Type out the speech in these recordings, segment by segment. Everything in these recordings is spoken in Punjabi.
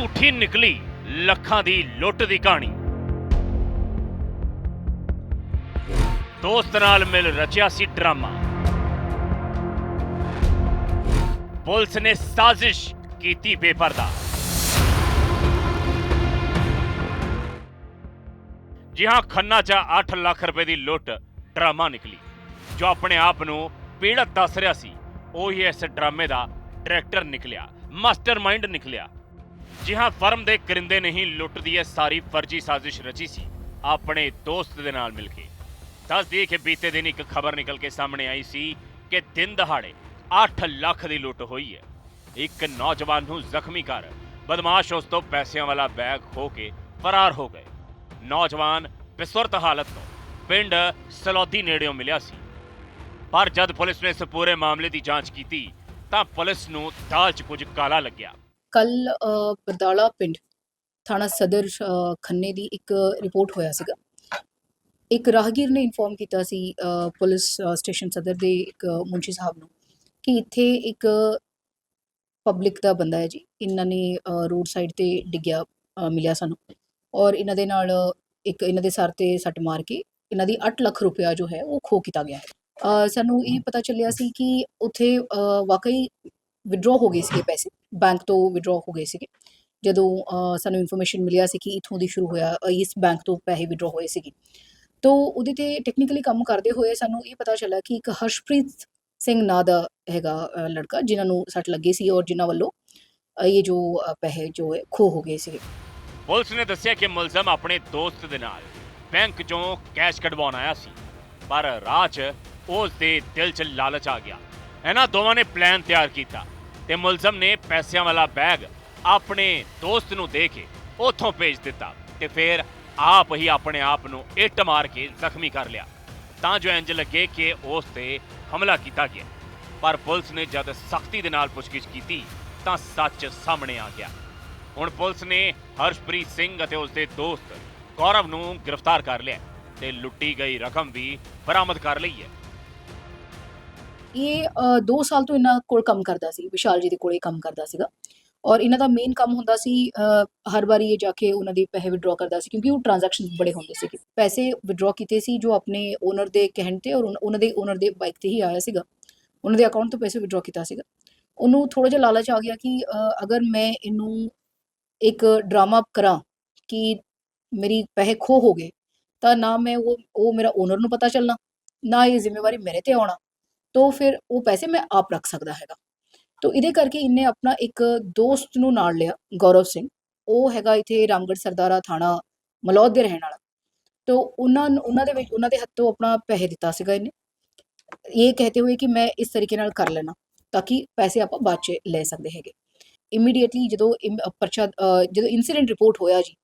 ਝੂਠੀ ਨਿਕਲੀ, ਲੱਖਾਂ ਦੀ ਲੁੱਟ ਦੀ ਕਹਾਣੀ। ਦੋਸਤ ਨਾਲ ਮਿਲ ਰਚਿਆ ਸੀ ਡਰਾਮਾ। ਪੁਲਿਸ ਨੇ ਸਾਜ਼ਿਸ਼ ਕੀਤੀ ਬੇਪਰਦਾ। ਜੀ ਹਾਂ, ਖੰਨਾ 'ਚ 8 ਲੱਖ ਰੁਪਏ ਦੀ ਲੁੱਟ, ਡਰਾਮਾ ਨਿਕਲੀ, ਜੋ ਆਪਣੇ ਆਪ ਨੂੰ ਪੀੜਤ ਦੱਸ ਰਿਹਾ ਸੀ। ਉਹੀ ਇਸ ਡਰਾਮੇ ਦਾ ਡਾਇਰੈਕਟਰ ਨਿਕਲਿਆ, ਮਾਸਟਰਮਾਈਂਡ ਨਿਕਲਿਆ। ਜੀ ਹਾਂ, ਫਰਮ ਦੇ ਕਰਿੰਦੇ ਨਹੀਂ ਹੀ ਲੁੱਟ ਦੀ ਇਹ ਸਾਰੀ ਫਰਜ਼ੀ ਸਾਜ਼ਿਸ਼ ਰਚੀ ਸੀ। ਆਪਣੇ ਦੋਸਤ ਦੇ ਨਾਲ ਮਿਲ ਕੇ। ਦੱਸ ਦਈਏ ਕਿ ਬੀਤੇ ਦਿਨ ਇੱਕ ਖਬਰ ਨਿਕਲ ਕੇ ਸਾਹਮਣੇ ਆਈ ਸੀ ਕਿ ਦਿਨ ਦਹਾੜੇ 8 ਲੱਖ ਦੀ ਲੁੱਟ ਹੋਈ ਹੈ ਇੱਕ ਨੌਜਵਾਨ ਨੂੰ ਜ਼ਖਮੀ ਕਰ ਬਦਮਾਸ਼ ਉਸ ਤੋਂ ਪੈਸਿਆਂ ਵਾਲਾ ਬੈਗ ਖੋ ਕੇ ਫਰਾਰ ਹੋ ਗਏ। ਨੌਜਵਾਨ ਬਿਸੁਰਤ ਹਾਲਤ ਤੋਂ ਪਿੰਡ ਸਲੌਦੀ ਨੇੜਿਓਂ ਮਿਲਿਆ ਸੀ। ਪਰ ਜਦ ਪੁਲਿਸ ਨੇ ਇਸ ਪੂਰੇ ਮਾਮਲੇ ਦੀ ਜਾਂਚ ਕੀਤੀ ਤਾਂ ਪੁਲਿਸ ਨੂੰ ਦਾਲ 'ਚ ਕੁਝ ਕਾਲਾ ਲੱਗਿਆ। ਕੱਲ ਬਰਦਾਲਾ ਪਿੰਡ ਥਾਣਾ ਸਦਰ ਖੰਨੇ ਦੀ ਇੱਕ ਰਿਪੋਰਟ ਹੋਇਆ ਸੀਗਾ। ਇੱਕ ਰਾਹਗੀਰ ਨੇ ਇਨਫੋਰਮ ਕੀਤਾ ਸੀ ਪੁਲਿਸ ਸਟੇਸ਼ਨ ਸਦਰ ਦੇ ਇੱਕ ਮੁੰਸ਼ੀ ਸਾਹਿਬ ਨੂੰ ਕਿ ਇੱਥੇ ਇੱਕ ਪਬਲਿਕ ਦਾ ਬੰਦਾ ਹੈ ਜੀ। ਇਹਨਾਂ ਨੇ ਰੋਡ ਸਾਈਡ ਤੇ ਡਿੱਗਿਆ ਮਿਲਿਆ ਸਾਨੂੰ ਔਰ ਇਹਨਾਂ ਦੇ ਨਾਲ ਇੱਕ ਇਹਨਾਂ ਦੇ ਸਰ ਤੇ ਸੱਟ ਮਾਰ ਕੇ ਇਹਨਾਂ ਦੀ 8 ਲੱਖ ਰੁਪਇਆ ਜੋ ਹੈ ਉਹ ਖੋ ਕੀਤਾ ਗਿਆ। ਹੈ ਅ, ਸਾਨੂੰ ਇਹ ਪਤਾ ਚੱਲਿਆ ਸੀ ਕਿ ਉੱਥੇ ਵਾਕਈ ਵਿਡਰਾਅ ਹੋ ਗਏ ਸੀਗੇ ਪੈਸੇ। ਬੈਂਕ ਤੋਂ ਵਿਡਰਾਅ ਹੋ ਗਏ ਸੀਗੇ। ਜਦੋਂ ਸਾਨੂੰ ਇਨਫੋਰਮੇਸ਼ਨ ਮਿਲਿਆ ਸੀ ਕਿ ਇਥੋਂ ਦੀ ਸ਼ੁਰੂ ਹੋਇਆ ਇਸ ਬੈਂਕ ਤੋਂ ਪੈਸੇ ਵਿਡਰਾਅ ਹੋਏ ਸੀਗੇ। ਤੋ ਉਹਦੇ ਤੇ ਟੈਕਨੀਕਲੀ ਕੰਮ ਕਰਦੇ ਹੋਏ ਸਾਨੂੰ ਇਹ ਪਤਾ ਚੱਲਿਆ ਕਿ ਇੱਕ ਹਰਸ਼ਪ੍ਰੀਤ ਸਿੰਘ ਨਾਂ ਦਾ ਹੈਗਾ ਲੜਕਾ ਜਿਨ੍ਹਾਂ ਨੂੰ ਸੱਟ ਲੱਗੀ ਸੀ ਔਰ ਜਿਨ੍ਹਾਂ ਵੱਲੋਂ ਇਹ ਜੋ ਅ, ਪੈਸੇ ਜੋ ਖੋ ਹੋ ਗਏ ਸੀਗੇ। ਪੁਲਿਸ ਨੇ ਦੱਸਿਆ ਕਿ ਮੁਲਜ਼ਮ ਆਪਣੇ ਦੋਸਤ ਦੇ ਨਾਲ ਬੈਂਕ 'ਚੋਂ ਕੈਸ਼ ਕਢਵਾਉਣ ਆਇਆ ਸੀ ਪਰ ਰਾਹ 'ਚ ਉਸ ਦੇ ਦਿਲ 'ਚ ਲਾਲਚ ਆ ਗਿਆ। ਇਹਨਾਂ ਦੋਵਾਂ ਨੇ ਪਲਾਨ ਤਿਆਰ ਕੀਤਾ। ਤੇ ਮੁਲਜ਼ਮ ਨੇ ਪੈਸਿਆਂ ਵਾਲਾ ਬੈਗ ਆਪਣੇ ਦੋਸਤ ਨੂੰ ਦੇ ਕੇ ਉੱਥੋਂ ਭੇਜ ਦਿੱਤਾ ਤੇ ਫਿਰ ਆਪ ਹੀ ਆਪਣੇ ਆਪ ਨੂੰ ਇੱਟ ਮਾਰ ਕੇ ਜ਼ਖਮੀ ਕਰ ਲਿਆ। ਤਾਂ ਜੋ ਇੰਜ ਲੱਗੇ ਕਿ ਉਸ ਤੇ ਹਮਲਾ ਕੀਤਾ ਗਿਆ। ਪਰ ਪੁਲਿਸ ਨੇ ਜਦ ਸਖਤੀ ਦੇ ਨਾਲ ਪੁੱਛਗਿੱਛ ਕੀਤੀ, ਤਾਂ ਸੱਚ ਸਾਹਮਣੇ ਆ ਗਿਆ। ਹੁਣ ਪੁਲਿਸ ਨੇ ਹਰਸ਼ਪ੍ਰੀਤ ਸਿੰਘ ਅਤੇ ਉਸ ਦੇ ਦੋਸਤ ਗੌਰਵ ਨੂੰ ਗ੍ਰਿਫਤਾਰ ਕਰ ਲਿਆ ਤੇ ਲੁੱਟੀ ਗਈ ਰਕਮ ਵੀ ਬਰਾਮਦ ਕਰ ਲਈ ਹੈ। ਇਹ 2 ਸਾਲ ਤੋਂ ਇਹਨਾਂ ਕੋਲ ਕੰਮ ਕਰਦਾ ਸੀ, ਵਿਸ਼ਾਲ ਜੀ ਦੇ ਕੋਲੇ ਕੰਮ ਕਰਦਾ ਸੀਗਾ। ਔਰ ਇਹਨਾਂ ਦਾ ਮੇਨ ਕੰਮ ਹੁੰਦਾ ਸੀ ਹਰ ਵਾਰੀ ਇਹ ਜਾ ਕੇ ਉਹਨਾਂ ਦੇ ਪੈਸੇ ਵਿਡਰਾਅ ਕਰਦਾ ਸੀ, ਕਿਉਂਕਿ ਉਹ ਟ੍ਰਾਂਜੈਕਸ਼ਨ ਬੜੇ ਹੁੰਦੇ ਸੀ ਪੈਸੇ ਵਿਡਰਾਅ ਕੀਤੇ ਸੀ, ਜੋ ਆਪਣੇ ਓਨਰ ਦੇ ਕਹਿਣ ਤੇ ਔਰ ਉਹਨਾਂ ਦੇ ਓਨਰ ਦੇ ਬਾਈਕ ਤੇ ਹੀ ਆਇਆ ਸੀਗਾ। ਉਹਨਾਂ ਦੇ ਅਕਾਊਂਟ ਤੋਂ ਪੈਸੇ ਵਿਡਰਾਅ ਕੀਤਾ ਸੀਗਾ। ਉਹਨੂੰ ਥੋੜਾ ਜਿਹਾ ਲਾਲਚ ਆ ਗਿਆ ਕਿ ਅਗਰ ਮੈਂ ਇਹਨੂੰ ਇੱਕ ਡਰਾਮਾ ਕਰਾਂ ਕਿ ਮੇਰੀ ਪੈਸੇ ਖੋ ਹੋ ਗਏ, ਤਾਂ ਨਾ ਮੈਂ ਉਹ ਉਹ ਮੇਰਾ ਓਨਰ ਨੂੰ ਪਤਾ ਚੱਲਣਾ, ਨਾ ਇਹ ਜ਼ਿੰਮੇਵਾਰੀ ਮੇਰੇ ਤੇ ਆਉਣਾ। ਤੋ ਫਿਰ ਉਹ ਪੈਸੇ ਮੈਂ ਆਪ ਰੱਖ ਸਕਦਾ ਹੈਗਾ। ਤੋ ਇਹਦੇ ਕਰਕੇ ਇਹਨੇ ਆਪਣਾ ਇੱਕ ਦੋਸਤ ਨੂੰ ਨਾਲ ਲਿਆ, ਗੌਰਵ ਸਿੰਘ। ਉਹ ਹੈਗਾ ਇੱਥੇ ਰਾਮਗੜ੍ਹ ਸਰਦਾਰਾ ਥਾਣਾ ਮਲੌਦ ਦੇ ਰਹਿਣ ਵਾਲਾ। ਤੋ ਉਹਨਾਂ ਉਹਨਾਂ ਦੇ ਵਿੱਚ, ਉਹਨਾਂ ਦੇ ਹੱਥੋਂ ਆਪਣਾ ਪੈਸੇ ਦਿੱਤਾ ਸੀਗਾ ਇਹਨੇ। ਇਹ ਕਹਤੇ ਹੋਏ ਕਿ ਮੈਂ ਇਸ ਤਰੀਕੇ ਨਾਲ ਕਰ ਲੈਣਾ ਤਾਂ ਕਿ ਪੈਸੇ ਆਪਾਂ ਬਾਅਦ ਚ ਲੈ ਸਕਦੇ ਹੈਗੇ। ਇਮੀਡੀਏਟਲੀ ਜਦੋਂ ਪਰਚਾ ਜਦੋਂ ਇਨਸੀਡੈਂਟ ਰਿਪੋਰਟ ਹੋਇਆ ਜੀ,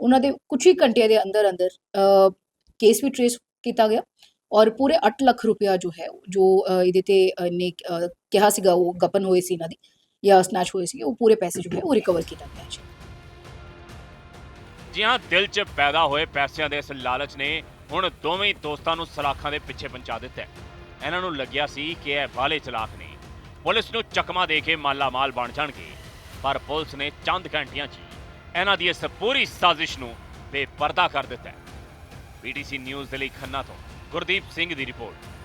ਉਹਨਾਂ ਦੇ ਕੁਝ ਹੀ ਘੰਟਿਆਂ ਦੇ ਅੰਦਰ ਅੰਦਰ ਕੇਸ ਵੀ ਟ੍ਰੇਸ ਕੀਤਾ ਗਿਆ। ਔਰ ਪੂਰੇ 8 ਲੱਖ ਰੁਪਇਆ ਜੋ ਹੈ, ਜੋ ਇਹਦੇ ਤੇ ਇਹਨੇ ਕਿਹਾ ਸੀਗਾ, ਉਹ ਗਪਨ ਹੋਏ ਸੀ ਇਹਨਾਂ ਦੀ, ਜਾਂ ਸਨੈਚ ਹੋਏ ਸੀ, ਉਹ ਪੂਰੇ ਪੈਸੇ ਜੋ ਹੈ, ਉਹ ਰਿਕਵਰ ਕੀਤਾ ਗਿਆ ਜੀ। ਜੀ ਦਿਲ 'ਚ ਪੈਦਾ ਹੋਏ ਪੈਸਿਆਂ ਦੇ ਇਸ ਲਾਲਚ ਨੇ ਹੁਣ ਦੋਵੇਂ ਦੋਸਤਾਂ ਨੂੰ ਸਲਾਖਾਂ ਦੇ ਪਿੱਛੇ ਪਹੁੰਚਾ ਦਿੱਤਾ ਇਹਨਾਂ ਨੂੰ ਲੱਗਿਆ ਸੀ ਕਿ ਇਹ ਬਾਲੇ ਚਲਾਕ ਨੇ। ਪੁਲਿਸ ਨੂੰ ਚਕਮਾ ਦੇ ਕੇ ਮਾਲਾ ਮਾਲ ਬਣ ਜਾਣਗੇ, ਪਰ ਪੁਲਿਸ ਨੇ ਚੰਦ ਘੰਟਿਆਂ 'ਚ ਇਹਨਾਂ ਦੀ ਇਸ ਪੂਰੀ ਸਾਜ਼ਿਸ਼ ਨੂੰ ਬੇਪਰਦਾ ਕਰ ਦਿੱਤਾ ਹੈ। ਪੀਟੀਸੀ ਨਿਊਜ਼ ਦੇ ਲਈ ਖੰਨਾ ਤੋਂ ਗੁਰਦੀਪ ਸਿੰਘ ਦੀ ਰਿਪੋਰਟ।